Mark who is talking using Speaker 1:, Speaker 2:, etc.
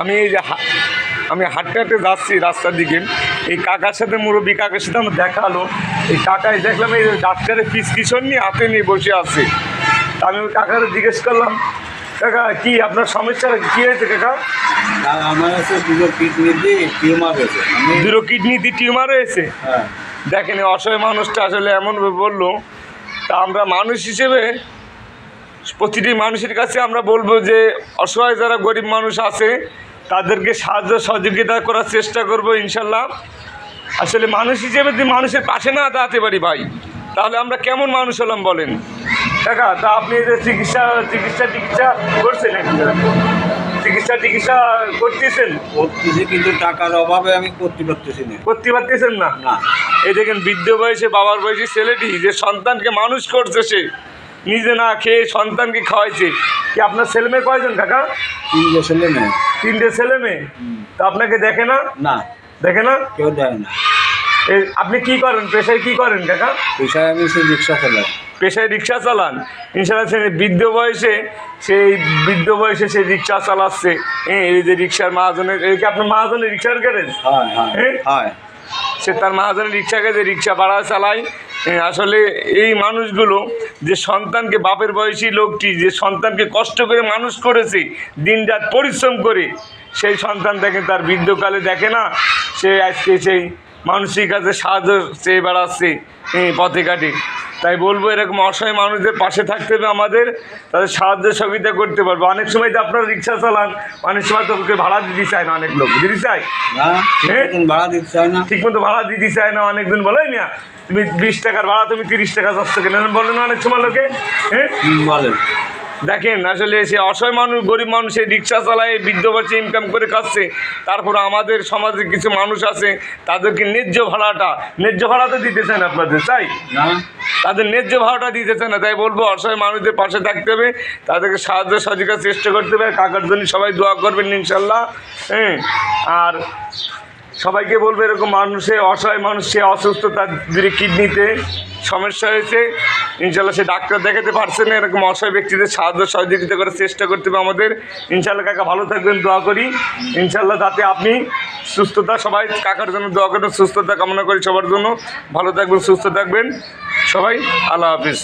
Speaker 1: আমি এই যে আমি হাঁটতে হাঁটতে যাচ্ছি রাস্তার দিকে। এই কাকার সাথে মুরব্বী কাকার সাথে আমার দেখা হলো। এই কাকাই দেখলাম এই ডাক্তারের প্রিসক্রিপশন নিয়ে হাতে নিয়ে বসে আছে। তা আমি ওই কাকারে জিজ্ঞেস করলাম কাকা কি আপনার সমস্যাটা কী হয়েছে কাকা?
Speaker 2: আমার দুটো কিডনিতে টিউমার হয়েছে।
Speaker 1: দুটো কিডনিতে টিউমার হয়েছে?
Speaker 2: হ্যাঁ।
Speaker 1: দেখেন অসহায় মানুষটা আসলে এমনভাবে বলল তা আমরা মানুষ হিসেবে প্রতিটি মানুষের কাছে আমরা বলব যে অসহায় যারা গরিব মানুষ আছে তাদেরকে সাহায্য সহযোগিতা করার চেষ্টা করব ইনশাল্লাহ। আসলে মানুষ হিসেবে যদি মানুষের পাশে না দাঁড়াতে পারি ভাই তাহলে আমরা কেমন মানুষ হলাম বলেন? দেখা তা আপনি এই যে চিকিৎসা চিকিৎসা চিকিৎসা করছেন? চিকিৎসা চিকিৎসা করতেছেন?
Speaker 2: করতেছি কিন্তু টাকার অভাবে আমি করতে পারতেছি না।
Speaker 1: করতে পারতেছেন না?
Speaker 2: না।
Speaker 1: এই দেখেন বৃদ্ধ বয়সে বাবার বয়সী ছেলেটি যে সন্তানকে মানুষ করছে সে নিজে না খেয়ে সন্তানকে খাওয়াইছে। কি আপনার ছেলে মেয়ে কয়জন কাকা?
Speaker 2: তিনটে ছেলে নেই
Speaker 1: তিনটে ছেলে মেয়ে? তা আপনাকে দেখে না?
Speaker 2: না।
Speaker 1: দেখে না?
Speaker 2: কেউ দেয় না।
Speaker 1: আপনি কি করেন? পেশায় কি করেন কাকা?
Speaker 2: পেশায় আমি সেই রিক্সা চালাই।
Speaker 1: পেশায় রিক্সা চালান। ইনশাল্লাহ সে বৃদ্ধ বয়সে সেই বৃদ্ধ বয়সে সে রিক্সা চালাচ্ছে। হ্যাঁ এই যে রিক্সার মাহাজনের এই কি আপনার মাহাজনের রিক্সার গ্যারেজ?
Speaker 2: হয় হয়
Speaker 1: সে তার মাহাজনের রিক্সাকে যে রিক্সা ভাড়া চালায়। আসলে এই মানুষগুলো যে সন্তানকে বাপের বয়সী লোকটি যে সন্তানকে কষ্ট করে মানুষ করেছে দিন রাত পরিশ্রম করে, সেই সন্তানটাকে তার বৃদ্ধকালে দেখে না, সে আজকে সেই মানুষের কাছে সাহায্য চেয়ে বেড়াচ্ছে পথে ঘাটে। তাই বলব এরকম অসহায় মানুষদের পাশে থাকতে হবে আমাদের তাদের সাহায্য সহযোগিতা করতে পারব। অনেক সময় তো আপনারা রিক্সা চালান অনেক সময় তো ওকে ভাড়া দিতে চায় না অনেক লোক দিতে চায় হ্যাঁ?
Speaker 2: ভাড়া দিতে চায় না।
Speaker 1: ঠিক মতো ভাড়া দিতে চায় না অনেকদিন বলে না তুমি বিশ টাকার ভাড়া তুমি তিরিশ টাকা দশ টাকা নেন বলে না অনেক সময় লোকে হ্যাঁ?
Speaker 2: বলেন।
Speaker 1: দেখেন আসলে সে অসহায় মানুষ গরিব মানুষ এই রিক্সা চালায় বৃদ্ধ বয়সে ইনকাম করে খাচ্ছে। তারপর আমাদের সমাজে কিছু মানুষ আছে তাদেরকে ন্যায্য ভাড়াটা ন্যায্য ভাড়া তো দিতে চান আপনাদের তাই? তাদের ন্যায্য ভাড়াটা দিতে চায় না তাই বলব অসহায় মানুষদের পাশে থাকতে হবে তাদেরকে সাহায্য সহযোগিতার চেষ্টা করতে হবে কাকার জন্য সবাই দোয়া করবেন ইনশাল্লাহ হ্যাঁ। আর সবাইকে বলব এরকম মানুষে, অসহায় মানুষ অসুস্থ তার যদি কিডনিতে সমস্যা হয়েছে, ইনশাল্লাহ সে ডাক্তার দেখাতে পারছে না, এরকম অসহায় ব্যক্তিদের সাহায্য সহযোগিতা করার চেষ্টা করতে হবে আমাদের। ইনশাল্লাহ কাকা ভালো থাকবেন, দোয়া করি। ইনশাল্লাহ তাতে আপনি সুস্থতা, সবাই কাকার জন্য দোয়া করবেন, সুস্থতা কামনা করি সবার জন্য। ভালো থাকবেন, সুস্থ থাকবেন। সবাই আল্লাহ হাফিজ।